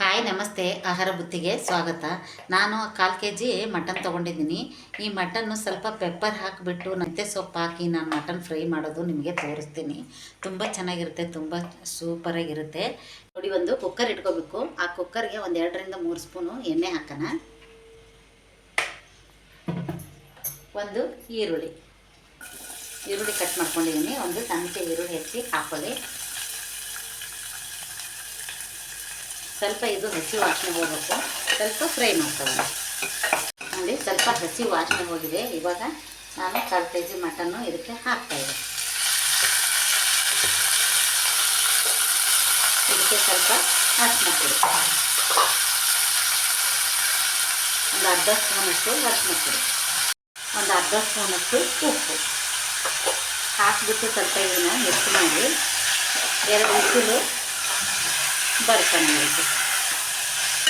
Hi, ನಮಸ್ತೆ. ಆಹಾರ ಬುತ್ತಿಗೆ ಸ್ವಾಗತ. ನಾನು ಕಾಲು ಕೆ ಜಿ ಮಟನ್ ತೊಗೊಂಡಿದ್ದೀನಿ. ಈ ಮಟನ್ನು ಸ್ವಲ್ಪ ಪೆಪ್ಪರ್ ಹಾಕಿಬಿಟ್ಟು ನಂತೆ ಸೊಪ್ಪು ಹಾಕಿ ನಾನು ಮಟನ್ ಫ್ರೈ ಮಾಡೋದು ನಿಮಗೆ ತೋರಿಸ್ತೀನಿ. ತುಂಬ ಚೆನ್ನಾಗಿರುತ್ತೆ, ತುಂಬ ಸೂಪರಾಗಿರುತ್ತೆ ನೋಡಿ, ಒಂದು ಕುಕ್ಕರ್ ಇಟ್ಕೋಬೇಕು. ಆ ಕುಕ್ಕರ್ಗೆ ಒಂದು ಎರಡರಿಂದ ಮೂರು ಸ್ಪೂನು ಎಣ್ಣೆ ಹಾಕೋಣ. ಒಂದು ಈರುಳ್ಳಿ. ಈರುಳ್ಳಿ ಕಟ್ ಮಾಡ್ಕೊಂಡಿದ್ದೀನಿ. ಒಂದು ತಂಚೆ ಈರುಳ್ಳಿ ಹೆಚ್ಚಿ ಹಾಕೊಳ್ಳಿ. ಸ್ವಲ್ಪ ಇದು ಹಸಿ ವಾಸನೆ ಹೋಗಬೇಕು. ಸ್ವಲ್ಪ ಫ್ರೈ ಮಾಡ್ಕೊಳ್ಳೋಣ. ನೋಡಿ, ಸ್ವಲ್ಪ ಹಸಿ ವಾಸನೆ ಹೋಗಿದೆ. ಇವಾಗ ನಾನು ಕಾಲು ಕೆ ಜಿ ಮಟನ್ನು ಇದಕ್ಕೆ ಹಾಕ್ತಾಯಿದ್ದೆ ಇದಕ್ಕೆ ಸ್ವಲ್ಪ ಅರಿಶಿನ ಪುಡಿ. ಒಂದು ಅರ್ಧ ಸ್ಪೂನಷ್ಟು ಅರಿಶಿನ ಪುಡಿ. ಒಂದು ಅರ್ಧ ಸ್ಪೂನಷ್ಟು ಉಪ್ಪು. ಹಾಕಿಬಿಟ್ಟು ಸ್ವಲ್ಪ ಇದನ್ನು ಮಿಕ್ಸ್ ಮಾಡಿ. ಎರಡು ವಿಸಿಲು ನೋಡಿ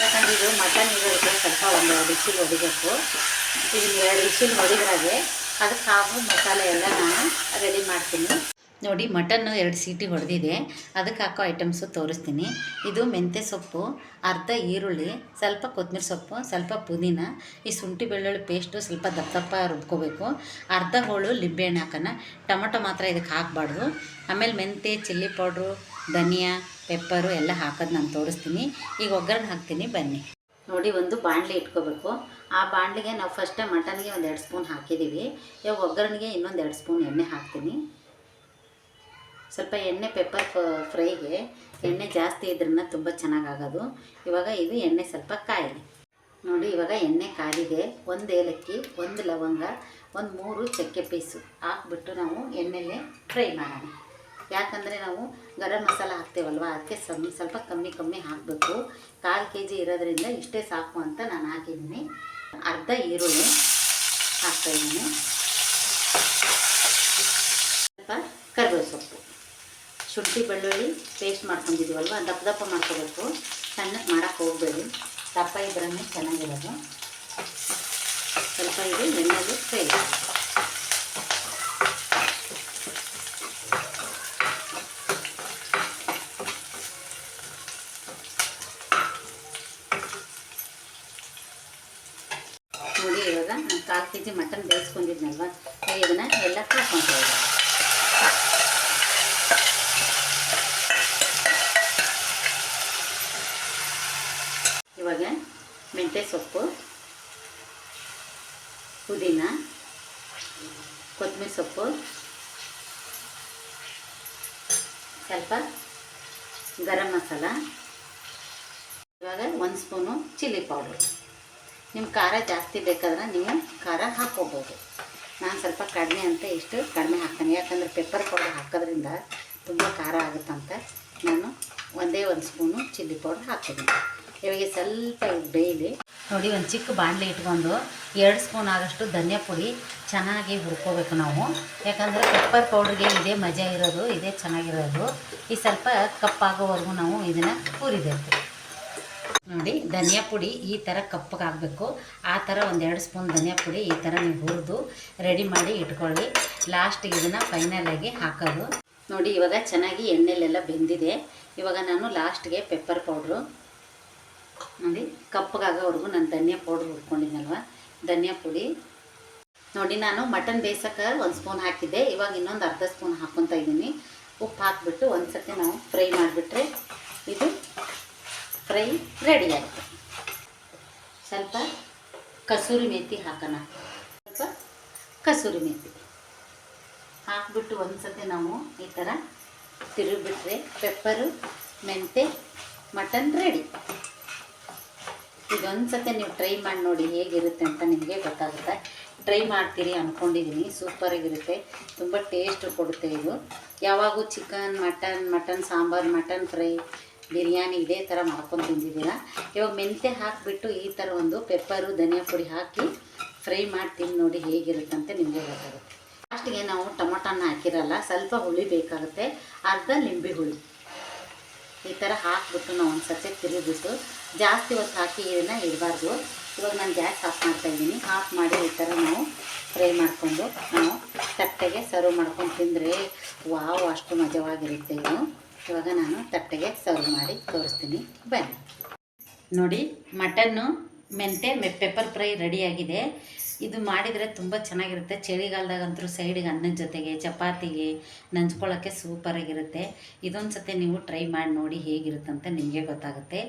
ಯಾಕಂದ್ರೆ ಇದು ಮಟನ್ ಇರೋದಕ್ಕೆ ಸ್ವಲ್ಪ ಒಂದು ವಿಸಿಲ್ ಹೊಡಿಬೇಕು. ಇದನ್ನ ಎರಡು ವಿಸಿಲ್ ಹೊಡಿದ್ರಾಗೆ ಅದಕ್ಕೆ ಹಾಕೋ ಮಸಾಲೆ ಎಲ್ಲ ನಾನು ರೆಡಿ ಮಾಡ್ತೀನಿ. ನೋಡಿ ಮಟನ್ನು ಎರಡು ಸೀಟಿ ಹೊಡೆದಿದೆ. ಅದಕ್ಕೆ ಹಾಕೋ ಐಟಮ್ಸು ತೋರಿಸ್ತೀನಿ. ಇದು ಮೆಂತ್ಯ ಸೊಪ್ಪು, ಅರ್ಧ ಈರುಳ್ಳಿ, ಸ್ವಲ್ಪ ಕೊತ್ತಂಬರಿ ಸೊಪ್ಪು, ಸ್ವಲ್ಪ ಪುದೀನ, ಈ ಶುಂಠಿ ಬೆಳ್ಳುಳ್ಳಿ ಪೇಸ್ಟು ಸ್ವಲ್ಪ ದಪ್ಪ ದಪ್ಪ ರುಬ್ಕೋಬೇಕು. ಅರ್ಧ ಹೋಳು ಲಿಂಬೆಹಣ್ಣು ಹಾಕೋಣ. ಟೊಮೊಟೊ ಮಾತ್ರ ಇದಕ್ಕೆ ಹಾಕಬಾರ್ದು. ಆಮೇಲೆ ಮೆಂತ್ಯ, ಚಿಲ್ಲಿ ಪೌಡ್ರು ಧನಿಯಾ ಪೆಪ್ಪರು ಎಲ್ಲ ಹಾಕೋದು ನಾನು ತೋರಿಸ್ತೀನಿ. ಈಗ ಒಗ್ಗರಣೆ ಹಾಕ್ತೀನಿ, ಬನ್ನಿ. ನೋಡಿ, ಒಂದು ಬಾಣಲೆ ಇಟ್ಕೋಬೇಕು. ಆ ಬಾಣಲೆಗೆ ನಾವು ಫಸ್ಟೇ ಮಟನ್ಗೆ ಒಂದು ಎರಡು ಸ್ಪೂನ್ ಹಾಕಿದ್ದೀವಿ ಇವಾಗ ಒಗ್ಗರಣೆಗೆ ಇನ್ನೊಂದು ಎರಡು ಸ್ಪೂನ್ ಎಣ್ಣೆ ಹಾಕ್ತೀನಿ. ಸ್ವಲ್ಪ ಎಣ್ಣೆ ಪೆಪ್ಪರ್ ಫ್ರೈಗೆ ಎಣ್ಣೆ ಜಾಸ್ತಿ ಇದ್ರನ್ನ ತುಂಬ ಚೆನ್ನಾಗಾಗೋದು ಇವಾಗ ಇದು ಎಣ್ಣೆ ಸ್ವಲ್ಪ ಕಾಯಲಿ ನೋಡಿ, ಇವಾಗ ಎಣ್ಣೆ ಕಾದಿದೆ ಒಂದು ಏಲಕ್ಕಿ, ಒಂದು ಲವಂಗ, ಒಂದು ಮೂರು ಚಕ್ಕೆ ಪೀಸು ಹಾಕ್ಬಿಟ್ಟು ನಾವು ಎಣ್ಣೆಲೆ ಫ್ರೈ ಮಾಡೋಣ. ಯಾಕಂದರೆ ನಾವು ಗರಂ ಮಸಾಲ ಹಾಕ್ತೇವಲ್ವ? ಅದಕ್ಕೆ ಸ್ವಲ್ಪ ಸ್ವಲ್ಪ ಕಮ್ಮಿ ಕಮ್ಮಿ ಹಾಕಬೇಕು. ಕಾಲು ಕೆ ಜಿ ಇರೋದ್ರಿಂದ ಇಷ್ಟೇ ಸಾಕು ಅಂತ ನಾನು ಹಾಕಿದ್ದೀನಿ. ಅರ್ಧ ಈರುಳ್ಳಿ ಹಾಕ್ತಾಯಿದ್ದೀನಿ ಸ್ವಲ್ಪ ಕರಿಬೇವು ಸೊಪ್ಪು. ಶುಂಠಿ, ಬೆಳ್ಳುಳ್ಳಿ ಪೇಸ್ಟ್ ಮಾಡ್ಕೊಂಡಿದ್ದೀವಲ್ವ? ದಪ್ಪ ದಪ್ಪ ಮಾಡ್ಕೋಬೇಕು. ಸಣ್ಣಕ್ಕೆ ಮಾಡೋಕ್ಕೆ ಹೋಗಬೇಡಿ. ದಪ್ಪ ಇದ್ರೆ ಚೆನ್ನಾಗಿರೋದು. ಸ್ವಲ್ಪ ಇದು ಎಣ್ಣೆಗೆ ಫ್ರೈ ನೋಡಿ ಇವಾಗ ನಾನು ಕಾಲು ಕೆ ಜಿ ಮಟನ್ ಬೇಯಿಸ್ಕೊಂಡಿದ್ನಲ್ವ? ಎಲ್ಲ ಹಾಕ್ಕೊಳ್ತಾ ಇದ್ದೀನಿ ಇವಾಗ ಮೆಂತ್ಯ ಸೊಪ್ಪು, ಪುದೀನ, ಕೊತ್ತಂಬರಿ ಸೊಪ್ಪು, ಸ್ವಲ್ಪ ಗರಂ ಮಸಾಲ, ಇವಾಗ ಒಂದು ಸ್ಪೂನು ಚಿಲ್ಲಿ ಪೌಡ್ರು. ನಿಮ್ಮ ಖಾರ ಜಾಸ್ತಿ ಬೇಕಾದ್ರೆ ನೀವು ಖಾರ ಹಾಕ್ಕೋಬೋದು. ನಾನು ಸ್ವಲ್ಪ ಕಡಿಮೆ ಅಂತ ಇಷ್ಟು ಕಡಿಮೆ ಹಾಕ್ತೀನಿ. ಯಾಕಂದರೆ ಪೆಪ್ಪರ್ ಪೌಡರ್ ಹಾಕೋದ್ರಿಂದ ತುಂಬ ಖಾರ ಆಗುತ್ತಂತ ನಾನು ಒಂದೇ ಒಂದು ಸ್ಪೂನು ಚಿಲ್ಲಿ ಪೌಡರ್ ಹಾಕ್ತೀನಿ. ಇವಾಗ ಸ್ವಲ್ಪ ಬೇಯಲಿ ನೋಡಿ, ಒಂದು ಚಿಕ್ಕ ಬಾಣಲೆ ಇಟ್ಕೊಂಡು ಎರಡು ಸ್ಪೂನ್ ಆಗೋಷ್ಟು ಧನಿಯಾ ಪುಡಿ ಚೆನ್ನಾಗಿ ಹುರ್ಕೋಬೇಕು ನಾವು. ಯಾಕಂದರೆ ಪೆಪ್ಪರ್ ಪೌಡ್ರಿಗೆ ಇದೇ ಮಜಾ ಇರೋದು, ಇದೇ ಚೆನ್ನಾಗಿರೋದು. ಈ ಸ್ವಲ್ಪ ಕಪ್ಪಾಗೋವರೆಗೂ ನಾವು ಇದನ್ನು ಹುರಿಬೇಕು. ನೋಡಿ, ಧನಿಯಾ ಪುಡಿ ಈ ಥರ ಕಪ್ಪಗಾಗಬೇಕು ಆ ಥರ ಒಂದೆರಡು ಸ್ಪೂನ್ ಧನಿಯಾ ಪುಡಿ ಈ ಥರ ನೀವು ಹುರಿದು ರೆಡಿ ಮಾಡಿ ಇಟ್ಕೊಳ್ಳಿ. ಲಾಸ್ಟಿಗೆ ಇದನ್ನು ಫೈನಲಾಗಿ ಹಾಕೋದು. ನೋಡಿ, ಇವಾಗ ಚೆನ್ನಾಗಿ ಎಣ್ಣೆಲೆಲ್ಲ ಬೆಂದಿದೆ. ಇವಾಗ ನಾನು ಲಾಸ್ಟ್ಗೆ ಪೆಪ್ಪರ್ ಪೌಡ್ರು ನೋಡಿ ಕಪ್ಪಗಾಗೋವರೆಗೂ ನಾನು ಧನಿಯಾ ಪೌಡ್ರ್ ಹುರ್ಕೊಂಡಿದ್ನಲ್ವ? ಧನಿಯಾ ಪುಡಿ. ನೋಡಿ, ನಾನು ಮಟನ್ ಬೇಯಿಸೋಕೆ ಒಂದು ಸ್ಪೂನ್ ಹಾಕಿದ್ದೆ. ಇವಾಗ ಇನ್ನೊಂದು ಅರ್ಧ ಸ್ಪೂನ್ ಹಾಕ್ಕೊತಾ ಇದ್ದೀನಿ. ಉಪ್ಪು ಹಾಕಿಬಿಟ್ಟು ಒಂದು ಸರ್ತಿ ನಾವು ಫ್ರೈ ಮಾಡಿಬಿಟ್ರೆ ಇದು ಫ್ರೈ ರೆಡಿ ಆಯಿತು ಸ್ವಲ್ಪ ಕಸೂರಿ ಮೇಥಿ ಹಾಕೋಣ. ಸ್ವಲ್ಪ ಕಸೂರಿ ಮೇಥಿ ಹಾಕ್ಬಿಟ್ಟು ಒಂದು ಸತಿ ನಾವು ಈ ಥರ ತಿರುಗಿಬಿಟ್ರೆ ಪೆಪ್ಪರು, ಮೆಂತೆ, ಮಟನ್ ರೆಡಿ. ಇದೊಂದು ಸತಿ ನೀವು ಟ್ರೈ ಮಾಡಿ ನೋಡಿ ಹೇಗಿರುತ್ತೆ ಅಂತ ನಿಮಗೆ ಗೊತ್ತಾಗುತ್ತೆ. ಟ್ರೈ ಮಾಡ್ತೀರಿ ಅಂದ್ಕೊಂಡಿದ್ದೀನಿ ಸೂಪರಾಗಿರುತ್ತೆ, ತುಂಬ ಟೇಸ್ಟ್ ಕೊಡುತ್ತೆ ಇದು. ಯಾವಾಗೂ chicken, mutton mutton, sambar, mutton fry biryani ಇದೇ ಥರ ಮಾಡ್ಕೊಂಡು ತಿಂದಿದ್ದೀರಾ? ಇವಾಗ ಮೆಂತ್ಯ ಹಾಕಿಬಿಟ್ಟು ಈ ಥರ ಒಂದು ಪೆಪ್ಪರು ಧನಿಯಾ ಪುಡಿ ಹಾಕಿ ಫ್ರೈ ಮಾಡಿ ತಿಂದು ನೋಡಿ ಹೇಗಿರುತ್ತಂತೆ ನಿಮಗೆ ಗೊತ್ತಾಗುತ್ತೆ. ಲಾಸ್ಟಿಗೆ ನಾವು ಟೊಮೊಟೊನ ಹಾಕಿರಲ್ಲ, ಸ್ವಲ್ಪ ಹುಳಿ ಬೇಕಾಗುತ್ತೆ, ಅರ್ಧ ಲಿಂಬೆ ಹುಳಿ. ಈ ಥರ ಹಾಕಿಬಿಟ್ಟು ನಾವು ಒಂದು ಸತಿ ತಿರುಗಿಬಿಟ್ಟು ಜಾಸ್ತಿ ಹೊತ್ತು ಹಾಕಿ ಇದನ್ನು ಇಡಬಾರ್ದು. ಇವಾಗ ನಾನು ಗ್ಯಾಸ್ ಆಫ್ ಮಾಡ್ತಾ ಇದ್ದೀನಿ. ಆಫ್ ಮಾಡಿ ಈ ಥರ ನಾವು ಫ್ರೈ ಮಾಡಿಕೊಂಡು ನಾವು ತಟ್ಟೆಗೆ ಸರ್ವ್ ಮಾಡ್ಕೊಂಡು ತಿಂದರೆ ವಾವ್, ಅಷ್ಟು ಮಜವಾಗಿರುತ್ತೆ ಇದು. ಇವಾಗ ನಾನು ತಟ್ಟೆಗೆ ಸರ್ವ್ ಮಾಡಿ ತೋರಿಸ್ತೀನಿ. ಬನ್ನಿ. ನೋಡಿ, ಮಟನ್ನು ಮೆಂತೆ ಮೆ ಪೆಪ್ಪರ್ ಫ್ರೈ ರೆಡಿಯಾಗಿದೆ. ಇದು ಮಾಡಿದರೆ ತುಂಬ ಚೆನ್ನಾಗಿರುತ್ತೆ. ಚಳಿಗಾಲದಾಗಂತೂ ಸೈಡಿಗೆ ಅನ್ನದ ಜೊತೆಗೆ, ಚಪಾತಿಗೆ ನಂಚ್ಕೊಳ್ಳೋಕ್ಕೆ ಸೂಪರಾಗಿರುತ್ತೆ ಇದೊಂದು ಸತಿ ನೀವು ಟ್ರೈ ಮಾಡಿ ನೋಡಿ ಹೇಗಿರುತ್ತೆ ಅಂತ ನಿಮಗೆ ಗೊತ್ತಾಗುತ್ತೆ.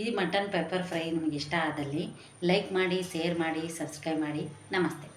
ಈ ಮಟನ್ ಪೆಪ್ಪರ್ ಫ್ರೈ ನಿಮಗೆ ಇಷ್ಟ ಆದಲ್ಲಿ ಲೈಕ್ ಮಾಡಿ ಶೇರ್ ಮಾಡಿ ಸಬ್ಸ್ಕ್ರೈಬ್ ಮಾಡಿ. ನಮಸ್ತೆ.